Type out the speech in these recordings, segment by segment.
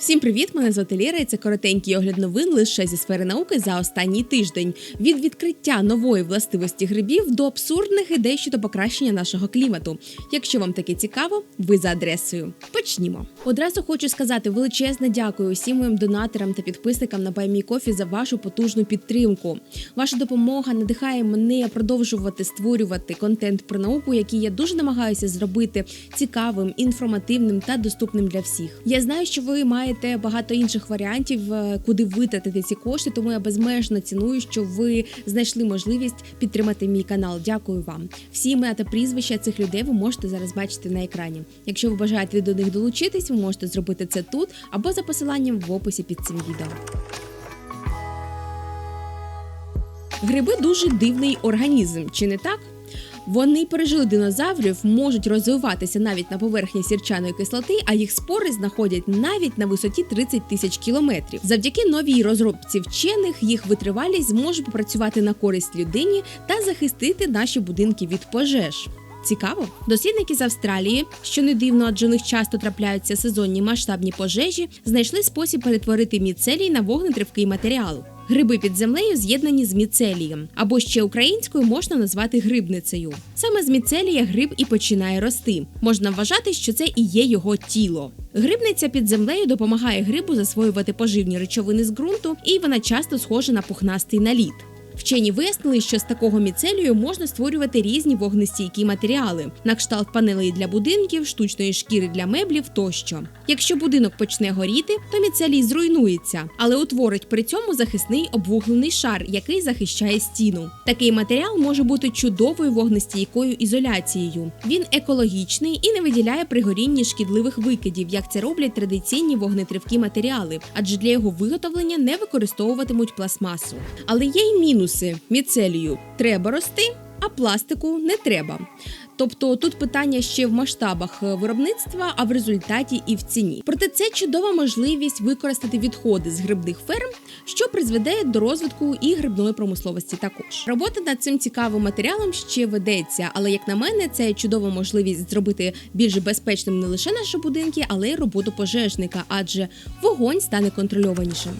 Всім привіт! Мене звати Ліра і це коротенький огляд новин лише зі сфери науки за останній тиждень. Від відкриття нової властивості грибів до абсурдних ідей щодо покращення нашого клімату. Якщо вам таке цікаво, ви за адресою. Почнімо. Одразу хочу сказати величезне дякую усім моїм донаторам та підписникам на Кофі за вашу потужну підтримку. Ваша допомога надихає мене продовжувати створювати контент про науку, який я дуже намагаюся зробити цікавим, інформативним та доступним для всіх. Я знаю, що ви маєте багато інших варіантів, е, куди витратити ці кошти, тому я безмежно ціную, що ви знайшли можливість підтримати мій канал. Дякую вам. Всі імена та прізвища цих людей ви можете зараз бачити на екрані. Якщо ви бажаєте до них долучитись, ви можете зробити це тут або за посиланням в описі під цим відео. Гриби дуже дивний організм, чи не так? Вони пережили динозаврів, можуть розвиватися навіть на поверхні сірчаної кислоти, а їх спори знаходять навіть на висоті 30 тисяч кілометрів. Завдяки новій розробці вчених їх витривалість зможе попрацювати на користь людині та захистити наші будинки від пожеж. Цікаво, дослідники з Австралії, що не дивно, адже у них часто трапляються сезонні масштабні пожежі, знайшли спосіб перетворити міцелій на вогнетривкий матеріал. Гриби під землею з'єднані з міцелієм, або ще українською можна назвати грибницею. Саме з міцелія гриб і починає рости. Можна вважати, що це і є його тіло. Грибниця під землею допомагає грибу засвоювати поживні речовини з ґрунту, і вона часто схожа на пухнастий наліт. Вчені вияснили, що з такого міцелію можна створювати різні вогнестійкі матеріали, на кшталт панелей для будинків, штучної шкіри для меблів тощо. Якщо будинок почне горіти, то міцелій зруйнується, але утворить при цьому захисний обвуглений шар, який захищає стіну. Такий матеріал може бути чудовою вогнестійкою ізоляцією. Він екологічний і не виділяє при горінні шкідливих викидів, як це роблять традиційні вогнетривкі матеріали, адже для його виготовлення не використовуватимуть пластмасу. Але є й мінуси міцелію треба рости. А пластику не треба. Тобто тут питання ще в масштабах виробництва, а в результаті і в ціні. Проте це чудова можливість використати відходи з грибних ферм, що призведе до розвитку і грибної промисловості. Також робота над цим цікавим матеріалом ще ведеться, але як на мене, це чудова можливість зробити більш безпечним не лише наші будинки, але й роботу пожежника, адже вогонь стане контрольованішим.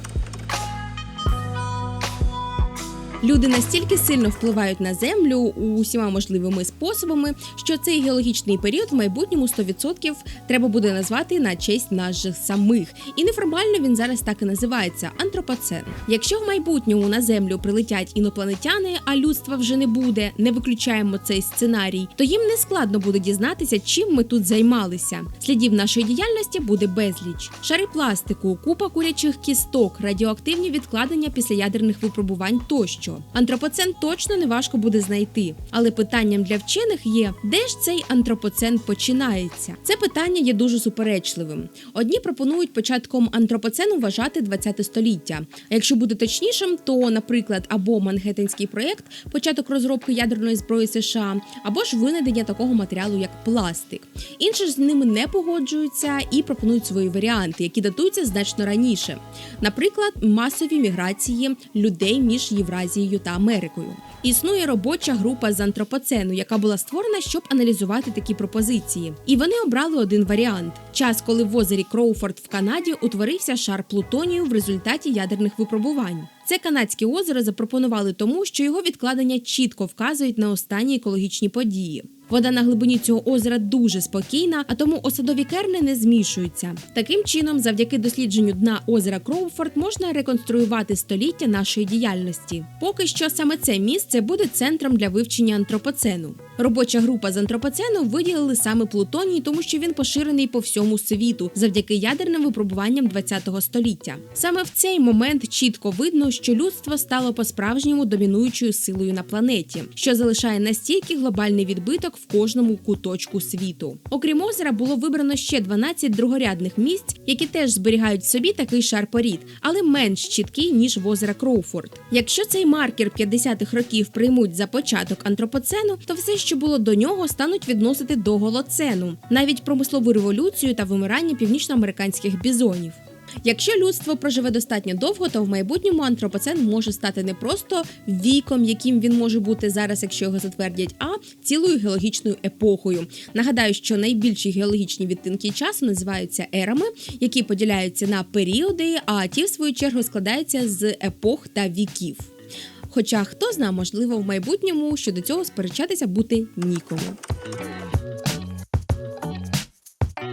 Люди настільки сильно впливають на землю усіма можливими способами, що цей геологічний період в майбутньому 100% треба буде назвати на честь наших самих. І неформально він зараз так і називається антропоцен. Якщо в майбутньому на землю прилетять інопланетяни, а людства вже не буде, не виключаємо цей сценарій, то їм не складно буде дізнатися, чим ми тут займалися. Слідів нашої діяльності буде безліч: шари пластику, купа курячих кісток, радіоактивні відкладення після ядерних випробувань тощо що антропоцен точно не важко буде знайти, але питанням для вчених є, де ж цей антропоцен починається. Це питання є дуже суперечливим. Одні пропонують початком антропоцену вважати 20 століття. А якщо бути точнішим, то, наприклад, або Манхеттенський проєкт, початок розробки ядерної зброї США, або ж винайдення такого матеріалу, як пластик. Інші ж з ними не погоджуються і пропонують свої варіанти, які датуються значно раніше. Наприклад, масові міграції людей між Євразією Азією та Америкою. Існує робоча група з антропоцену, яка була створена, щоб аналізувати такі пропозиції. І вони обрали один варіант: час, коли в озері Кроуфорд в Канаді утворився шар плутонію в результаті ядерних випробувань. Це канадське озеро запропонували тому, що його відкладення чітко вказують на останні екологічні події. Вода на глибині цього озера дуже спокійна, а тому осадові керни не змішуються. Таким чином, завдяки дослідженню дна озера Кроуфорд, можна реконструювати століття нашої діяльності. Поки що саме це місце буде центром для вивчення антропоцену. Робоча група з антропоцену виділили саме Плутоній, тому що він поширений по всьому світу завдяки ядерним випробуванням ХХ століття. Саме в цей момент чітко видно, що людство стало по-справжньому домінуючою силою на планеті, що залишає настільки глобальний відбиток в кожному куточку світу. Окрім озера, було вибрано ще 12 другорядних місць, які теж зберігають в собі такий шар порід, але менш чіткий ніж в озера Кроуфорд. Якщо цей маркер 50-х років приймуть за початок антропоцену, то все, що було до нього, стануть відносити до голоцену, навіть промислову революцію та вимирання північноамериканських бізонів. Якщо людство проживе достатньо довго, то в майбутньому антропоцен може стати не просто віком, яким він може бути зараз, якщо його затвердять, а цілою геологічною епохою. Нагадаю, що найбільші геологічні відтинки часу називаються ерами, які поділяються на періоди, а ті, в свою чергу, складаються з епох та віків. Хоча хто знає, можливо, в майбутньому щодо цього сперечатися бути нікому.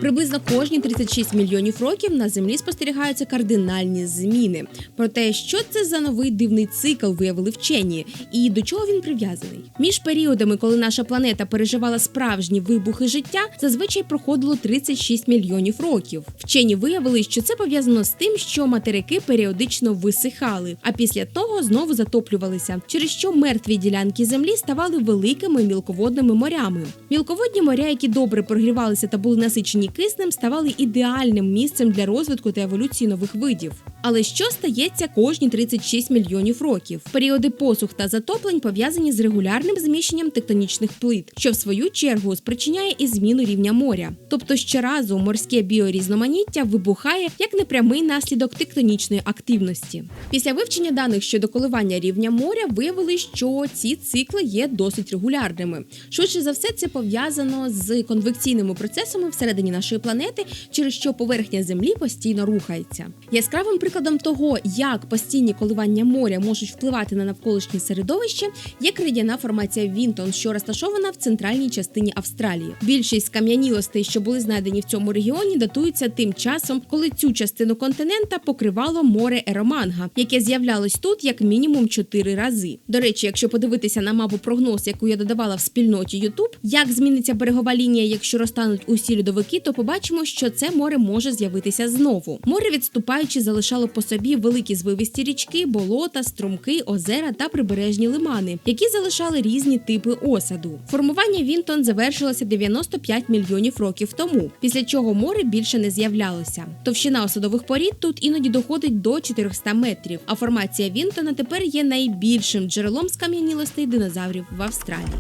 Приблизно кожні 36 мільйонів років на землі спостерігаються кардинальні зміни. Про те, що це за новий дивний цикл, виявили вчені, і до чого він прив'язаний. Між періодами, коли наша планета переживала справжні вибухи життя, зазвичай проходило 36 мільйонів років. Вчені виявили, що це пов'язано з тим, що материки періодично висихали, а після того знову затоплювалися, через що мертві ділянки землі ставали великими мілководними морями. Мілководні моря, які добре прогрівалися та були насичені киснем, ставали ідеальним місцем для розвитку та еволюції нових видів. Але що стається кожні 36 мільйонів років? Періоди посух та затоплень пов'язані з регулярним зміщенням тектонічних плит, що в свою чергу спричиняє і зміну рівня моря. Тобто щоразу морське біорізноманіття вибухає як непрямий наслідок тектонічної активності. Після вивчення даних щодо коливання рівня моря виявили, що ці цикли є досить регулярними. Швидше за все, це пов'язано з конвекційними процесами всередині нашої планети, через що поверхня Землі постійно рухається. Яскравим прикладом того, як постійні коливання моря можуть впливати на навколишнє середовище, є кридяна формація Вінтон, що розташована в центральній частині Австралії. Більшість кам'янілостей, що були знайдені в цьому регіоні, датуються тим часом, коли цю частину континента покривало море Ероманга, яке з'являлось тут як мінімум чотири рази. До речі, якщо подивитися на мапу прогноз, яку я додавала в спільноті YouTube, як зміниться берегова лінія, якщо розтануть усі льодовики, то побачимо, що це море може з'явитися знову. Море відступаючи залишало по собі великі звивисті річки, болота, струмки, озера та прибережні лимани, які залишали різні типи осаду. Формування Вінтон завершилося 95 мільйонів років тому, після чого море більше не з'являлося. Товщина осадових порід тут іноді доходить до 400 метрів. А формація Вінтона тепер є найбільшим джерелом скам'янілостей динозаврів в Австралії.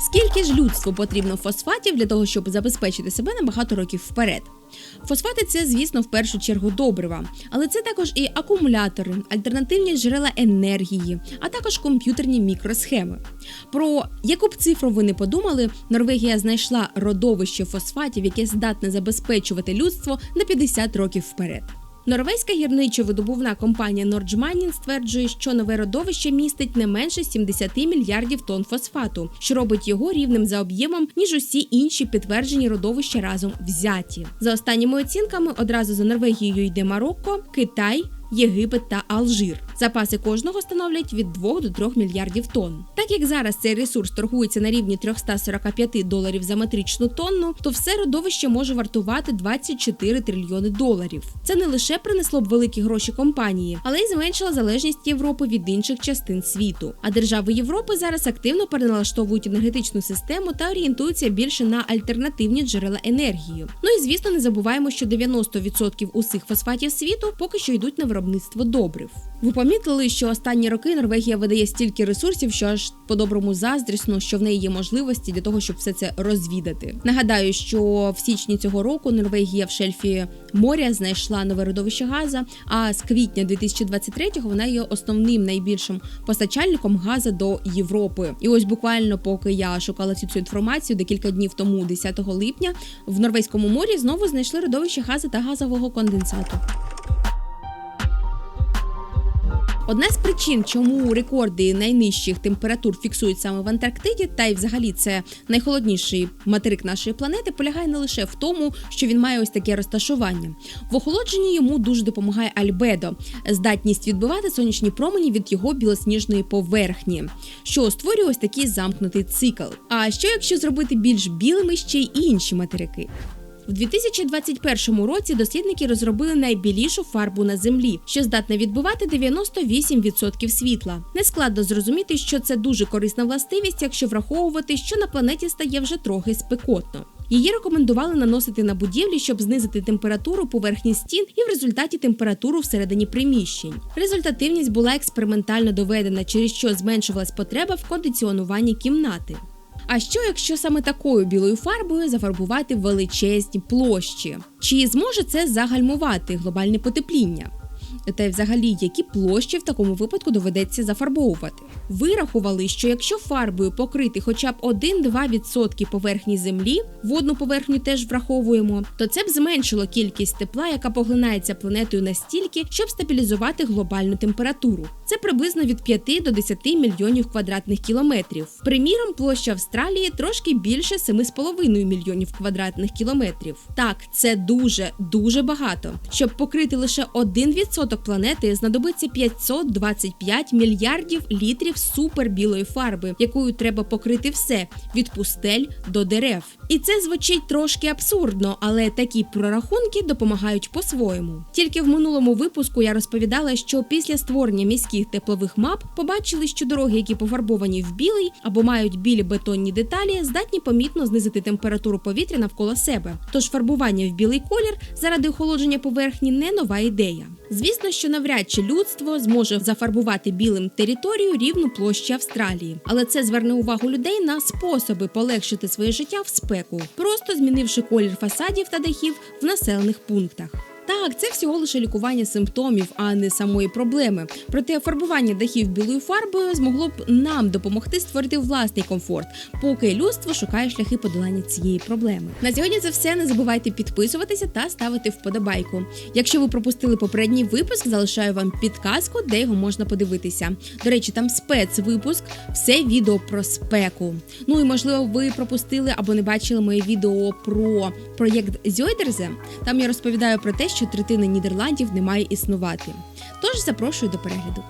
Скільки ж людству потрібно фосфатів для того, щоб забезпечити себе на багато років вперед? Фосфати це, звісно, в першу чергу добрива, але це також і акумулятори, альтернативні джерела енергії, а також комп'ютерні мікросхеми. Про яку б цифру ви не подумали, Норвегія знайшла родовище фосфатів, яке здатне забезпечувати людство на 50 років вперед. Норвезька гірничо-видобувна компанія Норджманін стверджує, що нове родовище містить не менше 70 мільярдів тонн фосфату, що робить його рівним за об'ємом ніж усі інші підтверджені родовища разом взяті. За останніми оцінками, одразу за Норвегією йде Марокко, Китай. Єгипет та Алжир. Запаси кожного становлять від 2 до 3 мільярдів тонн. Так як зараз цей ресурс торгується на рівні 345 доларів за метричну тонну, то все родовище може вартувати 24 трильйони доларів. Це не лише принесло б великі гроші компанії, але й зменшило залежність Європи від інших частин світу. А держави Європи зараз активно переналаштовують енергетичну систему та орієнтуються більше на альтернативні джерела енергії. Ну і звісно, не забуваємо, що 90% усіх фосфатів світу поки що йдуть на виробництво добрив. Ви помітили, що останні роки Норвегія видає стільки ресурсів, що аж по-доброму заздрісно, що в неї є можливості для того, щоб все це розвідати. Нагадаю, що в січні цього року Норвегія в шельфі моря знайшла нове родовище газа. А з квітня 2023-го вона є основним найбільшим постачальником газа до Європи. І ось буквально, поки я шукала цю цю інформацію, декілька днів тому, 10 липня, в Норвезькому морі знову знайшли родовище газу та газового конденсату. Одна з причин, чому рекорди найнижчих температур фіксують саме в Антарктиді, та й взагалі це найхолодніший материк нашої планети, полягає не лише в тому, що він має ось таке розташування. В охолодженні йому дуже допомагає альбедо, здатність відбивати сонячні промені від його білосніжної поверхні, що створює ось такий замкнутий цикл. А що якщо зробити більш білими ще й інші материки? В 2021 році дослідники розробили найбілішу фарбу на землі, що здатна відбивати 98% світла. Нескладно зрозуміти, що це дуже корисна властивість, якщо враховувати, що на планеті стає вже трохи спекотно. Її рекомендували наносити на будівлі, щоб знизити температуру поверхні стін і в результаті температуру всередині приміщень. Результативність була експериментально доведена, через що зменшувалась потреба в кондиціонуванні кімнати. А що якщо саме такою білою фарбою зафарбувати величезні площі? Чи зможе це загальмувати глобальне потепління? Та й взагалі, які площі в такому випадку доведеться зафарбовувати? Вирахували, що якщо фарбою покрити хоча б 1-2% поверхні землі, водну поверхню теж враховуємо, то це б зменшило кількість тепла, яка поглинається планетою настільки, щоб стабілізувати глобальну температуру. Це приблизно від 5 до 10 мільйонів квадратних кілометрів. Приміром, площа Австралії трошки більше 7,5 мільйонів квадратних кілометрів. Так, це дуже дуже багато. Щоб покрити лише 1% планети, знадобиться 525 мільярдів літрів супербілої фарби, якою треба покрити все від пустель до дерев. І це звучить трошки абсурдно, але такі прорахунки допомагають по-своєму. Тільки в минулому випуску я розповідала, що після створення міських теплових мап побачили, що дороги, які пофарбовані в білий або мають білі бетонні деталі, здатні помітно знизити температуру повітря навколо себе. Тож фарбування в білий колір заради охолодження поверхні не нова ідея. Звісно, що навряд чи людство зможе зафарбувати білим територію рівну площі Австралії, але це зверне увагу людей на способи полегшити своє життя в спеку, просто змінивши колір фасадів та дахів в населених пунктах. Так, це всього лише лікування симптомів, а не самої проблеми. Проте фарбування дахів білою фарбою змогло б нам допомогти створити власний комфорт, поки людство шукає шляхи подолання цієї проблеми. На сьогодні це все. Не забувайте підписуватися та ставити вподобайку. Якщо ви пропустили попередній випуск, залишаю вам підказку, де його можна подивитися. До речі, там спецвипуск, все відео про спеку. Ну і можливо, ви пропустили або не бачили моє відео про проєкт Зьойдерзе. Там я розповідаю про те, що третина Нідерландів не має існувати. Тож запрошую до перегляду.